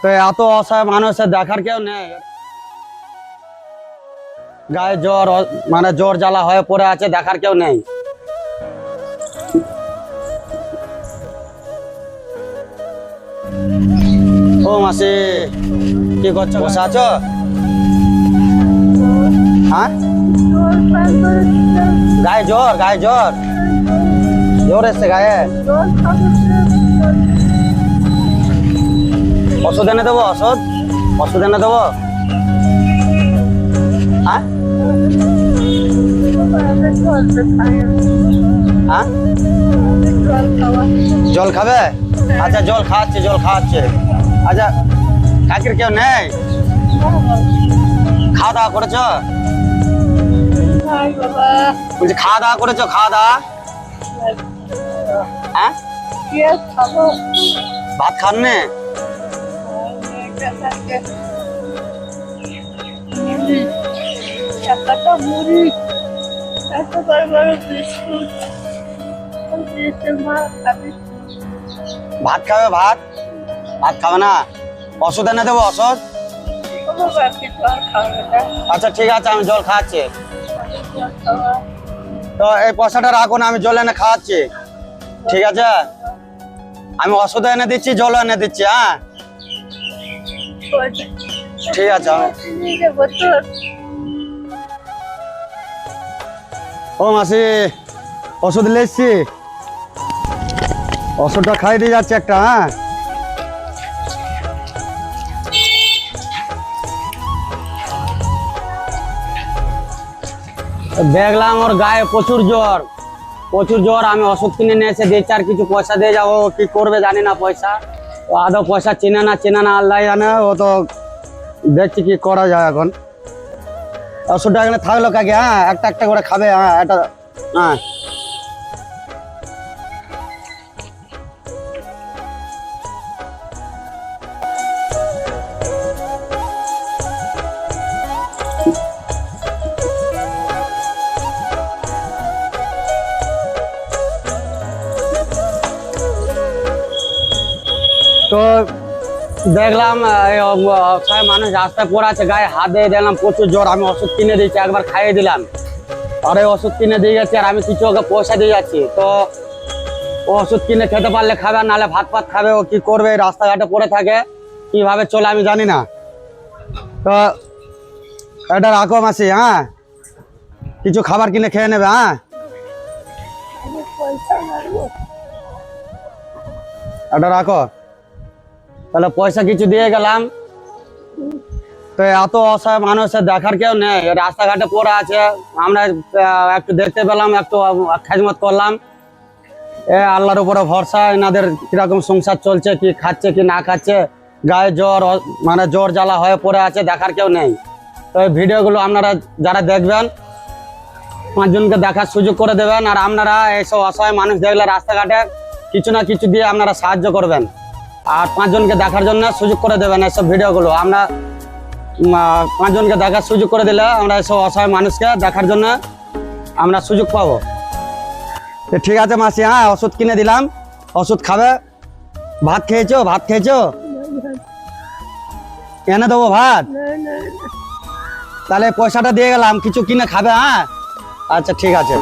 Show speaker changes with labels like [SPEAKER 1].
[SPEAKER 1] তো এত অসহায় মানুষের দেখার কেউ নেই। গায়ে জ্বর মানে জ্বর জ্বালা হয়ে পড়ে আছে দেখার কেউ নেই। ও মাসি কি করছ বসে আছো? হ্যাঁ? গায়ে জ্বর গায়ে জ্বর। জ্বর এসছে গায়ে। ওষুধ এনে দেবো ওষুধ? ওষুধ এনে দেবো? হ্যাঁ? হ্যাঁ? জল খাবে? আচ্ছা জল খাওয়াচ্ছে জল খাওয়াচ্ছে। আচ্ছা কাকির কেউ নেই? খাওয়া দাওয়া করেছ? বলছি খাওয়া দাওয়া করেছ খাওয়া দাওয়া? হ্যাঁ? ভাত খান নে ভাত খাবে, ভাত? ভাত খাবে না? ওষুধ এনে দেবো, ওষুধ?
[SPEAKER 2] না
[SPEAKER 1] আচ্ছা ঠিক আছে, আমি জল খাওয়াচ্ছি তো এই পয়সাটা রাখুন আমি জল এনে খাওয়াচ্ছি। ঠিক আছে? আমি ওষুধ এনে দিচ্ছি জল এনে দিচ্ছি হ্যাঁ? ঠিক আছে ও মাসি ওষুধ লেসছি ওষুধটা খাইয়ে দিয়ে যাচ্ছে একটা হ্যাঁ? দেখলাম ওর গায়ে প্রচুর জ্বর। প্রচুর জ্বর আমি ওষুধ কিনে নিয়ে এসে দিয়েছি আর কিছু পয়সা দিয়ে যাব। কি করবে জানি না পয়সা। আদৌ পয়সা চেনা না চেনা না, আল্লাহ জানে, ও তো দেখছি কি করা যায় এখন। ওষুধটা এখানে থাকল কাকে হ্যাঁ? একটা একটা করে খাবে হ্যাঁ একটা হ্যাঁ। তো দেখলাম মানুষ রাস্তায় পড়ে আছে, গায়ে হাত দিয়ে দিলাম প্রচুর জ্বর, আমি ওষুধ কিনে দিয়েছি, একবার খাইয়ে দিলাম। আর এই ওষুধ কিনে দিয়ে যাচ্ছি আর আমি কিছু ওকে পয়সা দিয়ে যাচ্ছি। তো ওষুধ কিনে খেতে পারলে খাবে, নাহলে ভাত ফাত খাবে, ও কি করবে রাস্তাঘাটে পড়ে থাকে, কীভাবে চলে আমি জানি না। তো এটা রাখো মাসি হ্যাঁ? কিছু খাবার কিনে খেয়ে নেবে হ্যাঁ? এটা রাখো। তাহলে পয়সা কিছু দিয়ে গেলাম। তো এত অসহায় মানুষের দেখার কেউ নেই। রাস্তাঘাটে পড়ে আছে। আমরা একটু দেখতে পেলাম, একটু খেজমত করলাম। এ আল্লাহর উপরে ভরসা, এনাদের কীরকম সংসার চলছে, কি খাচ্ছে, কি না খাচ্ছে, গায়ে জ্বর মানে জ্বর জ্বালা হয়ে পড়ে আছে, দেখার কেউ নেই। তো এই ভিডিওগুলো আপনারা যারা দেখবেন, পাঁচজনকে দেখার সুযোগ করে দেবেন। আর আপনারা এইসব অসহায় মানুষ দেখলে রাস্তাঘাটে কিছু না কিছু দিয়ে আপনারা সাহায্য করবেন। আর পাঁচজনকে দেখার জন্য সুযোগ করে দেবেন এইসব ভিডিওগুলো। আমরা পাঁচজনকে দেখার সুযোগ করে দিলে আমরা এইসব অসহায় মানুষকে দেখার জন্য আমরা সুযোগ পাবো। ঠিক আছে মাসি হ্যাঁ ওষুধ কিনে দিলাম। ওষুধ খাবে। ভাত খেয়েছো? ভাত খেয়েছো? এনে দেবো ভাত? তাহলে পয়সাটা দিয়ে গেলাম, কিছু কিনে খাবে হ্যাঁ? আচ্ছা ঠিক আছে।